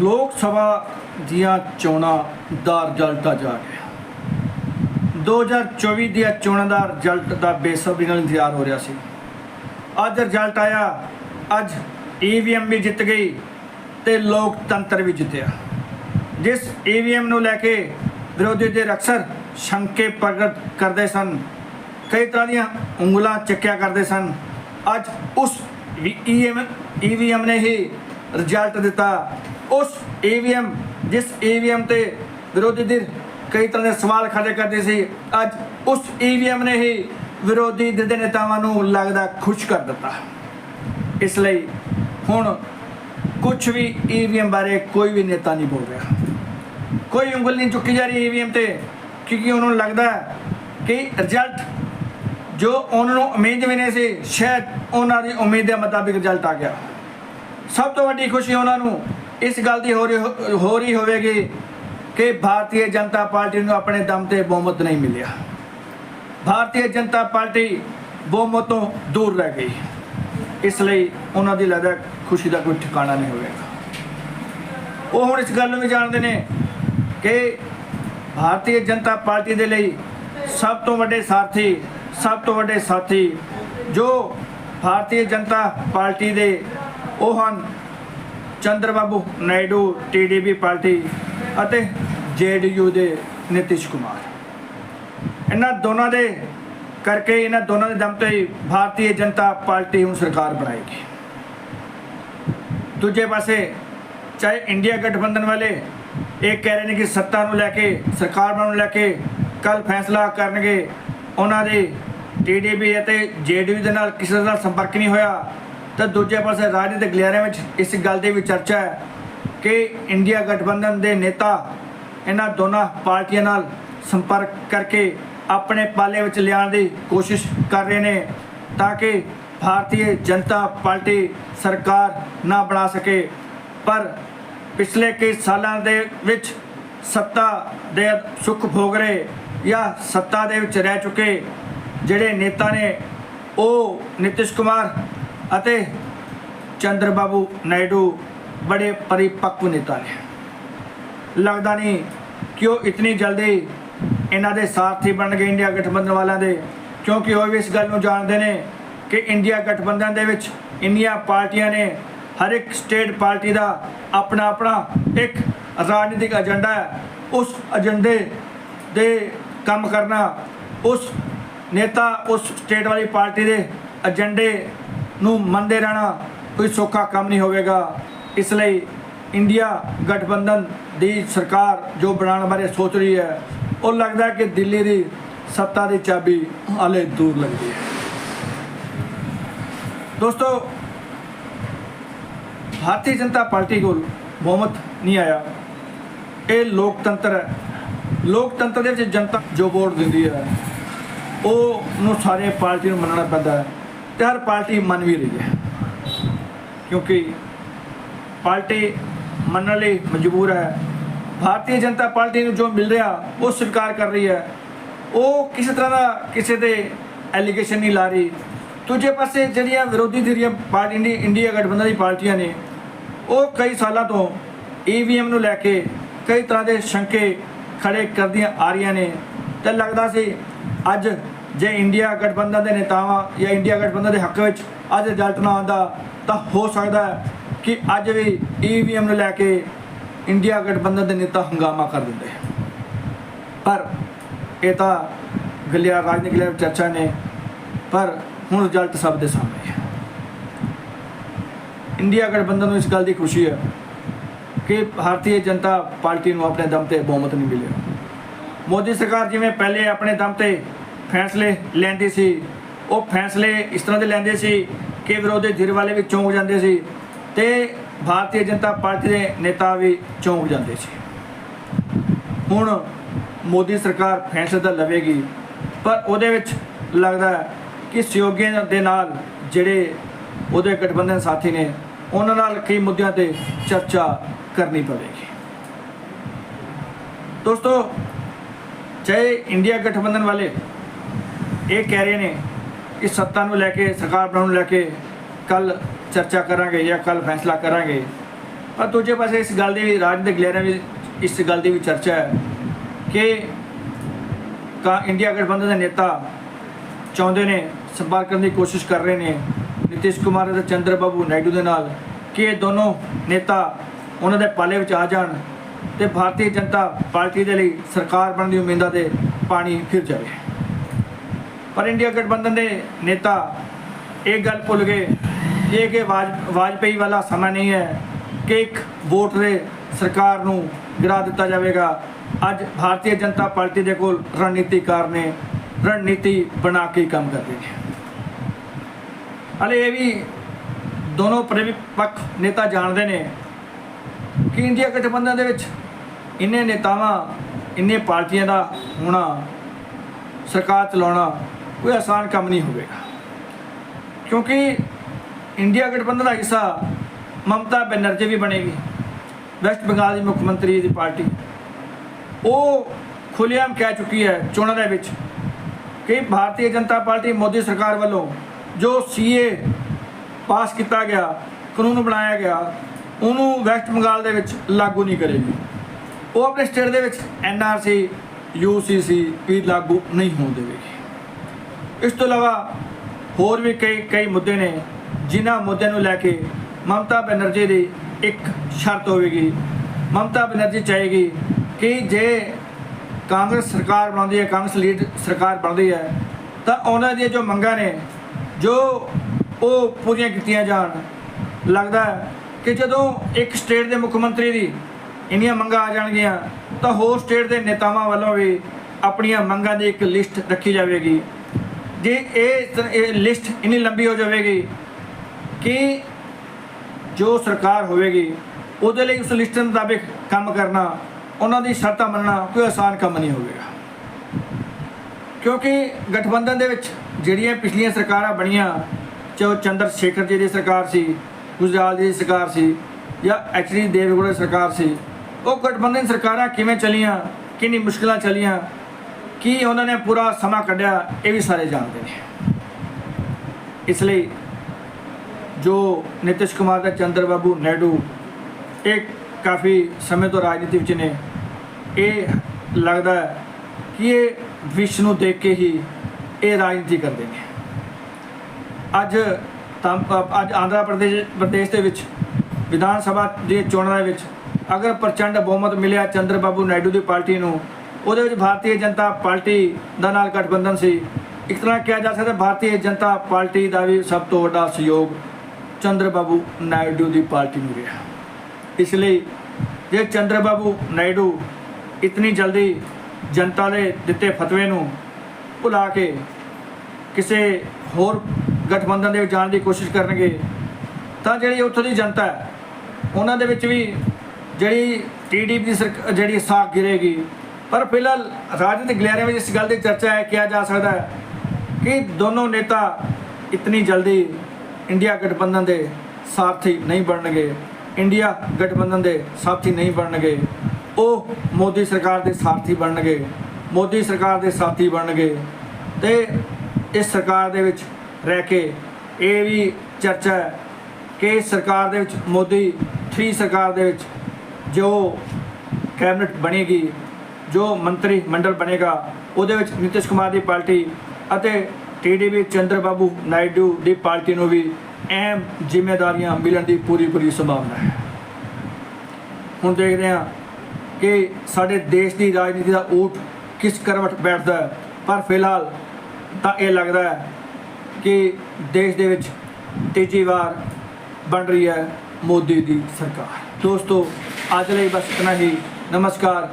ਲੋਕ ਸਭਾ ਦੀਆਂ ਚੋਣਾਂ ਦਾ ਰਿਜ਼ਲਟ ਅੱਜ ਆ ਗਿਆ 2024 ਦੀਆਂ ਚੋਣਾਂ ਦਾ ਰਿਜ਼ਲਟ ਦਾ ਬੇਸਬਰੀ ਨਾਲ ਇੰਤਜ਼ਾਰ ਹੋ ਰਿਹਾ ਸੀ। ਅੱਜ ਰਿਜ਼ਲਟ ਆਇਆ, ਅੱਜ ਈਵੀਐਮ ਵੀ ਜਿੱਤ ਗਈ ਤੇ ਲੋਕਤੰਤਰ ਵੀ ਜਿੱਤਿਆ। ਜਿਸ ਈਵੀਐਮ ਨੂੰ ਲੈ ਕੇ ਵਿਰੋਧੀ ਦੇ ਅਕਸਰ ਸ਼ੰਕੇ ਪ੍ਰਗਟ ਕਰਦੇ ਸਨ। ਕਈ ਤਰ੍ਹਾਂ ਦੀਆਂ ਉਂਗਲਾਂ ਚੱਕਿਆ ਕਰਦੇ ਸਨ। ਅੱਜ ਉਸ ਈਐਮ ਈਵੀਐਮ e ਨੇ ਹੀ ਰਿਜ਼ਲਟ ਦਿੱਤਾ। ਉਸ ਈਵੀਐਮ ਜਿਸ ਈਵੀਐਮ ਤੇ ਵਿਰੋਧੀ ਧਿਰ ਕਈ ਤਰ੍ਹਾਂ ਦੇ ਸਵਾਲ ਖੜੇ ਕਰਦੇ ਸੀ, ਅੱਜ ਉਸ ਈਵੀਐਮ ਨੇ ਹੀ ਵਿਰੋਧੀ ਧਿਰ ਦੇ ਨੇਤਾਵਾਂ ਨੂੰ ਲੱਗਦਾ ਖੁਸ਼ ਕਰ ਦਿੱਤਾ। ਇਸ ਲਈ ਹੁਣ ਕੁਝ ਵੀ ਈਵੀਐਮ ਬਾਰੇ ਕੋਈ ਵੀ ਨੇਤਾ ਨਹੀਂ ਬੋਲ ਰਿਹਾ। ਕੋਈ ਉਂਗਲ ਨਹੀਂ ਚੁੱਕੀ ਜਾ ਰਹੀ ਈਵੀਐਮ ਤੇ, ਕਿਉਂਕਿ ਉਹਨਾਂ ਨੂੰ ਲੱਗਦਾ ਕਿ ਰਿਜ਼ਲਟ ਜੋ ਉਹਨਾਂ ਨੂੰ ਉਮੀਦ ਵੀ ਨਹੀਂ ਸੀ, ਸ਼ਾਇਦ ਉਹਨਾਂ ਦੀ ਉਮੀਦ ਦੇ ਮੁਤਾਬਿਕ ਰਿਜ਼ਲਟ ਆ ਗਿਆ। ਸਭ ਤੋਂ ਵੱਡੀ ਖੁਸ਼ੀ ਉਹਨਾਂ ਨੂੰ ਇਸ ਗੱਲ ਦੀ ਹੋ ਰਹੀ ਹੋ ਰਹੀ ਹੋਵੇਗੀ ਕਿ ਭਾਰਤੀ ਜਨਤਾ ਪਾਰਟੀ ਨੂੰ ਆਪਣੇ ਦਮ ਤੇ ਬਹੁਮਤ ਨਹੀਂ ਮਿਲਿਆ। ਭਾਰਤੀ ਜਨਤਾ ਪਾਰਟੀ ਬਹੁਮਤ ਤੋਂ ਦੂਰ ਰਹਿ ਗਈ। ਇਸ ਲਈ ਉਹਨਾਂ ਦੀ ਲੱਗਦਾ ਖੁਸ਼ੀ ਦਾ ਕੋਈ ਠਿਕਾਣਾ ਨਹੀਂ ਹੋਵੇਗਾ। ਉਹ ਹੁਣ ਇਸ ਗੱਲ ਨੂੰ ਵੀ ਜਾਣਦੇ ਨੇ ਕਿ ਭਾਰਤੀ ਜਨਤਾ ਪਾਰਟੀ ਦੇ ਲਈ ਸਭ ਤੋਂ ਵੱਡੇ ਸਾਥੀ, ਸਭ ਤੋਂ ਵੱਡੇ ਸਾਥੀ ਜੋ ਭਾਰਤੀ ਜਨਤਾ ਪਾਰਟੀ ਦੇ ਉਹ ਹਨ ਚੰਦਰਬਾਬੂ ਨਾਇਡੂ ਟੀਡੀਪੀ ਪਾਰਟੀ ਅਤੇ ਜੇਡੀਯੂ ਦੇ ਨਿਤਿਸ਼ ਕੁਮਾਰ। ਇਹਨਾਂ ਦੋਨਾਂ ਦੇ ਕਰਕੇ ਇਹਨਾਂ ਦੋਨਾਂ ਦੇ ਦਮ ਤੇ ਹੀ ਭਾਰਤੀ ਜਨਤਾ ਪਾਰਟੀ ਹੁਣ ਸਰਕਾਰ ਬਣਾਏਗੀ। ਦੂਜੇ ਪਾਸੇ ਚਾਹੇ ਇੰਡੀਆ ਗਠਬੰਧਨ ਵਾਲੇ ਇਹ ਕਹਿ ਰਹੇ ਨੇ ਕਿ ਸੱਤਾ ਨੂੰ ਲੈ ਕੇ, ਸਰਕਾਰ ਬਣਾਉਣ ਨੂੰ ਲੈ ਕੇ ਕੱਲ ਫੈਸਲਾ ਕਰਨਗੇ, ਉਹਨਾਂ ਦੇ ਟੀਡੀਪੀ ਅਤੇ ਜੇਡੀਯੂ ਦੇ ਨਾਲ ਕਿਸੇ ਦਾ ਸੰਪਰਕ ਨਹੀਂ ਹੋਇਆ ਤਾਂ ਦੂਜੇ ਪਾਸੇ ਰਾਜਨੀਤਿਕ ਗਲਿਆਰਿਆਂ ਵਿੱਚ ਇਸ ਗੱਲ ਦੀ ਵੀ ਚਰਚਾ ਹੈ ਕਿ ਇੰਡੀਆ ਗਠਬੰਧਨ ਦੇ ਨੇਤਾ ਇਹਨਾਂ ਦੋਨਾਂ ਪਾਰਟੀਆਂ ਨਾਲ ਸੰਪਰਕ ਕਰਕੇ ਆਪਣੇ ਪਾਲੇ ਵਿੱਚ ਲਿਆਉਣ ਦੀ ਕੋਸ਼ਿਸ਼ ਕਰ ਰਹੇ ਨੇ ਤਾਂ ਕਿ ਭਾਰਤੀ ਜਨਤਾ ਪਾਰਟੀ ਸਰਕਾਰ ਨਾ ਬਣਾ ਸਕੇ। ਪਰ ਪਿਛਲੇ ਕਈ ਸਾਲਾਂ ਦੇ ਵਿੱਚ ਸੱਤਾ ਦੇ ਸੁੱਖ ਭੋਗ ਰਹੇ ਜਾਂ ਸੱਤਾ ਦੇ ਵਿੱਚ ਰਹਿ ਚੁੱਕੇ ਜਿਹੜੇ ਨੇਤਾ ਨੇ ਉਹ ਨਿਤਿਸ਼ ਕੁਮਾਰ ਅਤੇ ਚੰਦਰਬਾਬੂ ਨਾਇਡੂ ਬੜੇ ਪਰਿਪੱਕਵ ਨੇਤਾ ਨੇ। ਲੱਗਦਾ ਨਹੀਂ ਕਿ ਉਹ ਇਤਨੀ ਜਲਦੀ ਇਹਨਾਂ ਦੇ ਸਾਥੀ ਬਣ ਗਏ ਇੰਡੀਆ ਗਠਬੰਧਨ ਵਾਲਿਆਂ ਦੇ, ਕਿਉਂਕਿ ਉਹ ਵੀ ਇਸ ਗੱਲ ਨੂੰ ਜਾਣਦੇ ਨੇ ਕਿ ਇੰਡੀਆ ਗਠਬੰਧਨ ਦੇ ਵਿੱਚ ਇੰਨੀਆਂ ਪਾਰਟੀਆਂ ਨੇ, ਹਰ ਇੱਕ ਸਟੇਟ ਪਾਰਟੀ ਦਾ ਆਪਣਾ ਆਪਣਾ ਇੱਕ ਰਾਜਨੀਤਿਕ ਏਜੰਡਾ ਹੈ। ਉਸ ਏਜੰਡੇ ਦੇ ਕੰਮ ਕਰਨਾ, ਉਸ ਨੇਤਾ ਉਸ ਸਟੇਟ ਵਾਲੀ ਪਾਰਟੀ ਦੇ ਏਜੰਡੇ ਨੂੰ ਮੰਨਦੇ ਰਹਿਣਾ ਕੋਈ ਸੌਖਾ ਕੰਮ ਨਹੀਂ ਹੋਵੇਗਾ। ਇਸ ਲਈ ਇੰਡੀਆ ਗਠਬੰਧਨ ਦੀ ਸਰਕਾਰ ਜੋ ਬਣਾਉਣ ਬਾਰੇ ਸੋਚ ਰਹੀ ਹੈ, ਉਹ ਲੱਗਦਾ ਕਿ ਦਿੱਲੀ ਦੀ ਸੱਤਾ ਦੀ ਚਾਬੀ ਹਾਲੇ ਦੂਰ ਲੱਗਦੀ ਹੈ। ਦੋਸਤੋ, ਭਾਰਤੀ ਜਨਤਾ ਪਾਰਟੀ ਕੋਲ ਬਹੁਮਤ ਨਹੀਂ ਆਇਆ। ਇਹ ਲੋਕਤੰਤਰ ਹੈ। ਲੋਕਤੰਤਰ ਦੇ ਵਿੱਚ ਜਨਤਾ ਜੋ ਵੋਟ ਦਿੰਦੀ ਹੈ ਉਹ ਨੂੰ ਸਾਰੇ ਪਾਰਟੀ ਨੂੰ ਮੰਨਣਾ ਪੈਂਦਾ ਹੈ। ਤੇ ਹਰ ਪਾਰਟੀ ਮੰਨ ਵੀ ਰਹੀ ਹੈ ਕਿਉਂਕਿ ਪਾਰਟੀ ਮੰਨਣ ਲਈ ਮਜਬੂਰ ਹੈ ਭਾਰਤੀ ਜਨਤਾ ਪਾਰਟੀ ਨੂੰ ਜੋ ਮਿਲ ਰਿਹਾ ਉਹ ਸਵੀਕਾਰ ਕਰ ਰਹੀ ਹੈ ਉਹ ਕਿਸੇ ਤਰ੍ਹਾਂ ਦਾ ਕਿਸੇ ਦੇ ਐਲੀਗੇਸ਼ਨ ਨਹੀਂ ਲਾ ਰਹੀ ਦੂਜੇ ਪਾਸੇ ਜਿਹੜੀਆਂ ਵਿਰੋਧੀ ਧਿਰੀਆਂ ਪਾਰਟੀ ਇੰਡੀ- ਇੰਡੀਆ ਗਠਬੰਧਨ ਦੀ ਪਾਰਟੀਆਂ ਨੇ ਉਹ ਕਈ ਸਾਲਾਂ ਤੋਂ ਈਵੀਐਮ ਨੂੰ ਲੈ ਕੇ ਕਈ ਤਰ੍ਹਾਂ ਦੇ ਸ਼ੰਕੇ ਖੜੇ ਕਰਦੀਆਂ ਆ ਰਹੀਆਂ ਨੇ ਤੇ ਲੱਗਦਾ ਸੀ ਅੱਜ ਜੇ ਇੰਡੀਆ ਗਠਬੰਧਨ ਦੇ ਨੇਤਾਵਾਂ ਜਾਂ ਇੰਡੀਆ ਗਠਬੰਧਨ ਦੇ ਹੱਕ ਵਿੱਚ ਅੱਜ ਰਿਜ਼ਲਟ ਨਾ ਆਉਂਦਾ, ਤਾਂ ਹੋ ਸਕਦਾ ਕਿ ਅੱਜ ਵੀ ਈਵੀਐਮ ਨੂੰ ਲੈ ਕੇ ਇੰਡੀਆ ਗਠਬੰਧਨ ਦੇ ਨੇਤਾ ਹੰਗਾਮਾ ਕਰ ਦਿੰਦੇ ਪਰ ਇਹ ਤਾਂ ਗਲਿਆ ਰਾਜਨੀਤਿਕ ਲੈਵਲ ਚਰਚਾ ਨੇ, ਪਰ ਹੁਣ ਰਿਜ਼ਲਟ ਸਭ ਦੇ ਸਾਹਮਣੇ ਹੈ ਇੰਡੀਆ ਗਠਬੰਧਨ ਨੂੰ ਇਸ ਗੱਲ ਦੀ ਖੁਸ਼ੀ ਹੈ ਕਿ ਭਾਰਤੀ ਜਨਤਾ ਪਾਰਟੀ ਨੂੰ ਆਪਣੇ ਦਮ ਤੇ ਬਹੁਮਤ ਨਹੀਂ ਮਿਲਿਆ। ਮੋਦੀ ਸਰਕਾਰ ਜਿਵੇਂ ਪਹਿਲੇ ਆਪਣੇ ਦਮ ਤੇ ਫੈਸਲੇ ਲੈਂਦੀ ਸੀ। ਉਹ ਫੈਸਲੇ ਇਸ ਤਰ੍ਹਾਂ ਦੇ ਲੈਂਦੇ ਸੀ ਕਿ ਵਿਰੋਧੀ ਧਿਰ ਵਾਲੇ ਵੀ ਚੌਂਕ ਜਾਂਦੇ ਸੀ ਤੇ ਭਾਰਤੀ ਜਨਤਾ ਪਾਰਟੀ ਦੇ ਨੇਤਾ ਵੀ ਚੌਂਕ ਜਾਂਦੇ ਸੀ। ਹੁਣ ਮੋਦੀ ਸਰਕਾਰ ਫੈਸਲੇ ਤਾਂ ਲਵੇਗੀ, ਪਰ ਉਹਦੇ ਵਿੱਚ ਲੱਗਦਾ ਕਿ ਸਹਿਯੋਗੀਆਂ ਦੇ ਨਾਲ ਜਿਹੜੇ ਉਹਦੇ ਗਠਬੰਧਨ ਸਾਥੀ ਨੇ, ਉਹਨਾਂ ਨਾਲ ਕਈ ਮੁੱਦਿਆਂ ਤੇ ਚਰਚਾ ਕਰਨੀ ਪਵੇਗੀ। ਦੋਸਤੋ, ਚਾਹੇ ਇੰਡੀਆ ਗਠਬੰਧਨ ਵਾਲੇ ਇਹ ਕਹਿ ਰਹੇ ਨੇ ਕਿ ਸੱਤਾ ਨੂੰ ਲੈ ਕੇ, ਸਰਕਾਰ ਬਣਾਉਣ ਨੂੰ ਲੈ ਕੇ ਕੱਲ ਚਰਚਾ ਕਰਾਂਗੇ ਜਾਂ ਕੱਲ ਫੈਸਲਾ ਕਰਾਂਗੇ। ਪਰ ਦੂਜੇ ਪਾਸੇ ਇਸ ਗੱਲ ਦੀ ਰਾਜਨੀਤਿਕ ਲਹਿਰਾਂ ਵੀ ਇਸ ਗੱਲ ਦੀ ਵੀ ਚਰਚਾ ਹੈ ਕਿ ਕਾ, ਇੰਡੀਆ ਗਠਬੰਧਨ ਦੇ ਨੇਤਾ ਚਾਹੁੰਦੇ ਨੇ ਸੰਪਰਕ ਕਰਨ ਦੀ ਕੋਸ਼ਿਸ਼ ਕਰ ਰਹੇ ਨੇ, ਨਿਤਿਸ਼ ਕੁਮਾਰ ਅਤੇ ਚੰਦਰ ਬਾਬੂ ਨਾਇਡੂ ਦੇ ਨਾਲ, ਕਿ ਇਹ ਦੋਨੋਂ ਨੇਤਾ ਉਹਨਾਂ ਦੇ ਪਾਲੇ ਵਿੱਚ ਆ ਜਾਣ ਤੇ ਭਾਰਤੀ ਜਨਤਾ ਪਾਰਟੀ ਦੇ ਲਈ ਸਰਕਾਰ ਬਣਨ ਦੀ ਉਮੀਦਾਂ ਤੇ ਪਾਣੀ ਫਿਰ ਜਾਵੇ। ਪਰ ਇੰਡੀਆ ਗਠਬੰਧਨ ਦੇ ਨੇਤਾ ਇਹ ਗੱਲ ਭੁੱਲ ਗਏ ਇਹ ਕਿ ਵਾਜ, ਵਾਜਪੇਈ ਵਾਲਾ ਸਮਾਂ ਨਹੀਂ ਹੈ ਕਿ ਇੱਕ ਵੋਟ ਦੇ ਸਰਕਾਰ ਨੂੰ ਗਿਰਾ ਦਿੱਤਾ ਜਾਵੇਗਾ। ਅੱਜ ਭਾਰਤੀ ਜਨਤਾ ਪਾਰਟੀ ਦੇ ਕੋਲ ਰਣਨੀਤੀਕਾਰ ਨੇ ਰਣਨੀਤੀ ਬਣਾ ਕੇ ਕੰਮ ਕਰਦੇ ਨੇ। ਹਲੇ ਇਹ ਵੀ ਦੋਨੋਂ ਪੱਖ ਨੇਤਾ ਜਾਣਦੇ ਨੇ ਕਿ ਇੰਡੀਆ ਗਠਬੰਧਨ ਦੇ ਵਿੱਚ ਇੰਨੇ ਨੇਤਾਵਾਂ, ਇੰਨੇ ਪਾਰਟੀਆਂ ਦਾ ਹੋਣਾ, ਸਰਕਾਰ ਚਲਾਉਣਾ ਕੋਈ ਆਸਾਨ ਕੰਮ ਨਹੀਂ ਹੋਵੇਗਾ। ਕਿਉਂਕਿ ਇੰਡੀਆ ਗਠਬੰਧਨ ਦਾ ਹਿੱਸਾ ਮਮਤਾ ਬੈਨਰਜੀ ਵੀ ਬਣੇਗੀ, ਵੈਸਟ ਬੰਗਾਲ ਦੀ ਮੁੱਖ ਮੰਤਰੀ ਦੀ ਪਾਰਟੀ। ਉਹ ਖੁੱਲ੍ਹੇਆਮ ਕਹਿ ਚੁੱਕੀ ਹੈ ਚੋਣਾਂ ਦੇ ਵਿੱਚ ਕਿ ਭਾਰਤੀ ਜਨਤਾ ਪਾਰਟੀ ਮੋਦੀ ਸਰਕਾਰ ਵੱਲੋਂ ਜੋ ਸੀਏ ਪਾਸ ਕੀਤਾ ਗਿਆ, ਕਾਨੂੰਨ ਬਣਾਇਆ ਗਿਆ, ਉਹਨੂੰ ਵੈਸਟ ਬੰਗਾਲ ਦੇ ਵਿੱਚ ਲਾਗੂ ਨਹੀਂ ਕਰੇਗੀ। ਉਹ ਆਪਣੇ ਸਟੇਟ ਦੇ ਵਿੱਚ ਐਨਆਰਸੀ ਯੂਸੀਸੀ ਵੀ ਲਾਗੂ ਨਹੀਂ ਹੋਣ ਦੇਵੇਗੀ। ਇਸ ਤੋਂ ਇਲਾਵਾ ਹੋਰ ਵੀ ਕਈ ਕਈ ਮੁੱਦੇ ਨੇ, ਜਿਨ੍ਹਾਂ ਮੁੱਦਿਆਂ ਨੂੰ ਲੈ ਕੇ ਮਮਤਾ ਬੈਨਰਜੀ ਦੀ ਇੱਕ ਸ਼ਰਤ ਹੋਵੇਗੀ। ਮਮਤਾ ਬੈਨਰਜੀ ਚਾਹੇਗੀ ਕਿ ਜੇ ਕਾਂਗਰਸ ਸਰਕਾਰ ਬਣਾਉਂਦੀ ਹੈ, ਕਾਂਗਰਸ ਲੀਡ ਸਰਕਾਰ ਬਣਦੀ ਹੈ, ਤਾਂ ਉਹਨਾਂ ਦੀਆਂ ਜੋ ਮੰਗਾਂ ਨੇ, ਜੋ ਉਹ ਪੂਰੀਆਂ ਕੀਤੀਆਂ ਜਾਣ। ਲੱਗਦਾ ਕਿ ਜਦੋਂ ਇੱਕ ਸਟੇਟ ਦੇ ਮੁੱਖ ਮੰਤਰੀ ਦੀ ਇੰਨੀਆਂ ਮੰਗਾਂ ਆ ਜਾਣਗੀਆਂ, ਤਾਂ ਹੋਰ ਸਟੇਟ ਦੇ ਨੇਤਾਵਾਂ ਵੱਲੋਂ ਵੀ ਆਪਣੀਆਂ ਮੰਗਾਂ ਦੀ ਇੱਕ ਲਿਸਟ ਰੱਖੀ ਜਾਵੇਗੀ। ਜੇ ਇਹ ਇਹ ਲਿਸਟ ਇੰਨੀ ਲੰਬੀ ਹੋ ਜਾਵੇਗੀ ਕਿ ਜੋ ਸਰਕਾਰ ਹੋਵੇਗੀ, ਉਹਦੇ ਲਈ ਉਸ ਲਿਸਟ ਮੁਤਾਬਿਕ ਕੰਮ ਕਰਨਾ, ਉਹਨਾਂ ਦੀ ਸ਼ਰਤਾਂ ਮੰਨਣਾ ਕੋਈ ਆਸਾਨ ਕੰਮ ਨਹੀਂ ਹੋਵੇਗਾ। ਕਿਉਂਕਿ ਗਠਬੰਧਨ ਦੇ ਵਿੱਚ ਜਿਹੜੀਆਂ ਪਿਛਲੀਆਂ ਸਰਕਾਰਾਂ ਬਣੀਆਂ, ਚਾਹੇ ਉਹ ਚੰਦਰ ਸ਼ੇਖਰ ਜੀ ਦੀ ਸਰਕਾਰ ਸੀ, ਗੁਜਰਾਲ ਜੀ ਦੀ ਸਰਕਾਰ ਸੀ, ਜਾਂ ਐਚਡੀ ਦੇਵਗੌੜਾ ਦੀ ਸਰਕਾਰ ਸੀ, ਉਹ ਗਠਬੰਧਨ ਸਰਕਾਰਾਂ ਕਿਵੇਂ ਚੱਲੀਆਂ, ਕਿੰਨੀ ਮੁਸ਼ਕਲਾਂ ਚੱਲੀਆਂ ਕੀ ਉਹਨਾਂ ਨੇ ਪੂਰਾ ਸਮਾਂ ਕੱਢਿਆ, ਇਹ ਵੀ ਸਾਰੇ ਜਾਣਦੇ ਨੇ। ਇਸ ਲਈ ਜੋ ਨਿਤਿਸ਼ ਕੁਮਾਰ ਦਾ ਚੰਦਰ ਬਾਬੂ ਨਾਇਡੂ, ਇਹ ਕਾਫੀ ਸਮੇਂ ਤੋਂ ਰਾਜਨੀਤੀ ਵਿੱਚ ਨੇ, ਇਹ ਲੱਗਦਾ ਕਿ ਇਹ ਵਿਸ਼ ਨੂੰ ਦੇਖ ਕੇ ਹੀ ਇਹ ਰਾਜਨੀਤੀ ਕਰਦੇ ਨੇ। ਅੱਜ ਤਾਂ, ਅੱਜ ਆਂਧਰਾ ਪ੍ਰਦੇਸ਼ ਪ੍ਰਦੇਸ਼ ਦੇ ਵਿੱਚ, ਵਿਧਾਨ ਸਭਾ ਦੀ ਚੋਣਾਂ ਦੇ ਵਿੱਚ ਅਗਰ ਪ੍ਰਚੰਡ ਬਹੁਮਤ ਮਿਲਿਆ ਚੰਦਰ ਬਾਬੂ ਨਾਇਡੂ ਦੀ ਪਾਰਟੀ ਨੂੰ ਉਹਦੇ ਵਿੱਚ ਭਾਰਤੀ ਜਨਤਾ ਪਾਰਟੀ ਦਾ ਨਾਲ ਗਠਬੰਧਨ ਸੀ। ਇੱਕ ਤਰ੍ਹਾਂ ਕਿਹਾ ਜਾ ਸਕਦਾ ਭਾਰਤੀ ਜਨਤਾ ਪਾਰਟੀ ਦਾ ਵੀ ਸਭ ਤੋਂ ਵੱਡਾ ਸਹਿਯੋਗ ਚੰਦਰ ਬਾਬੂ ਨਾਇਡੂ ਦੀ ਪਾਰਟੀ ਨੂੰ ਰਿਹਾ। ਇਸ ਲਈ ਜੇ ਚੰਦਰ ਬਾਬੂ ਨਾਇਡੂ ਇਤਨੀ ਜਲਦੀ ਜਨਤਾ ਦੇ ਦਿੱਤੇ ਫਤਵੇ ਨੂੰ ਭੁਲਾ ਕੇ ਕਿਸੇ ਹੋਰ ਗਠਬੰਧਨ ਦੇ ਵਿੱਚ ਜਾਣ ਦੀ ਕੋਸ਼ਿਸ਼ ਕਰਨਗੇ, ਤਾਂ ਜਿਹੜੀ ਉੱਥੋਂ ਦੀ ਜਨਤਾ ਹੈ, ਉਹਨਾਂ ਦੇ ਵਿੱਚ ਵੀ ਜਿਹੜੀ ਟੀਡੀਪੀ ਦੀ ਸਰਕ- ਜਿਹੜੀ ਸਾਖ ਗਿਰੇਗੀ ਪਰ ਫਿਲਹਾਲ ਰਾਜਨੀਤਿਕ ਗਲਿਆਰੇ ਵਿੱਚ ਇਸ ਗੱਲ ਦੀ ਚਰਚਾ ਹੈ, ਕਿਹਾ ਜਾ ਸਕਦਾ ਹੈ ਕਿ ਦੋਨੋਂ ਨੇਤਾ ਇਤਨੀ ਜਲਦੀ ਇੰਡੀਆ ਗਠਬੰਧਨ ਦੇ ਸਾਥੀ ਨਹੀਂ ਬਣਨਗੇ, ਇੰਡੀਆ ਗਠਬੰਧਨ ਦੇ ਸਾਥੀ ਨਹੀਂ ਬਣਨਗੇ, ਉਹ ਮੋਦੀ ਸਰਕਾਰ ਦੇ ਸਾਥੀ ਬਣਨਗੇ, ਮੋਦੀ ਸਰਕਾਰ ਦੇ ਸਾਥੀ ਬਣਨਗੇ ਤੇ ਇਸ ਸਰਕਾਰ ਦੇ ਵਿੱਚ ਰਹਿ ਕੇ ਇਹ ਵੀ ਚਰਚਾ ਹੈ ਕਿ ਸਰਕਾਰ ਦੇ ਵਿੱਚ ਮੋਦੀ 3 ਸਰਕਾਰ ਦੇ ਵਿੱਚ ਜੋ ਕੈਬਨਿਟ ਬਣੇਗੀ ਜੋ ਮੰਤਰੀ ਮੰਡਲ ਬਣੇਗਾ, ਉਹਦੇ ਵਿੱਚ ਨਿਤਿਸ਼ ਕੁਮਾਰ ਦੀ ਪਾਰਟੀ ਅਤੇ ਟੀਡੀਪੀ ਚੰਦਰ ਬਾਬੂ ਨਾਇਡੂ ਦੀ ਪਾਰਟੀ ਨੂੰ ਵੀ ਅਹਿਮ ਜ਼ਿੰਮੇਵਾਰੀਆਂ ਮਿਲਣ ਦੀ ਪੂਰੀ ਪੂਰੀ ਸੰਭਾਵਨਾ ਹੈ। ਹੁਣ ਦੇਖਦੇ ਹਾਂ ਕਿ ਸਾਡੇ ਦੇਸ਼ ਦੀ ਰਾਜਨੀਤੀ ਦਾ ਊਠ ਕਿਸ ਕਰਵਟ ਬੈਠਦਾ ਹੈ। ਪਰ ਫਿਲਹਾਲ ਤਾਂ ਇਹ ਲੱਗਦਾ ਹੈ ਕਿ ਦੇਸ਼ ਦੇ ਵਿੱਚ ਤੀਜੀ ਵਾਰ ਬਣ ਰਹੀ ਹੈ ਮੋਦੀ ਦੀ ਸਰਕਾਰ। ਦੋਸਤੋ, ਅੱਜ ਲਈ ਬਸ ਇਤਨਾ ਹੀ। ਨਮਸਕਾਰ।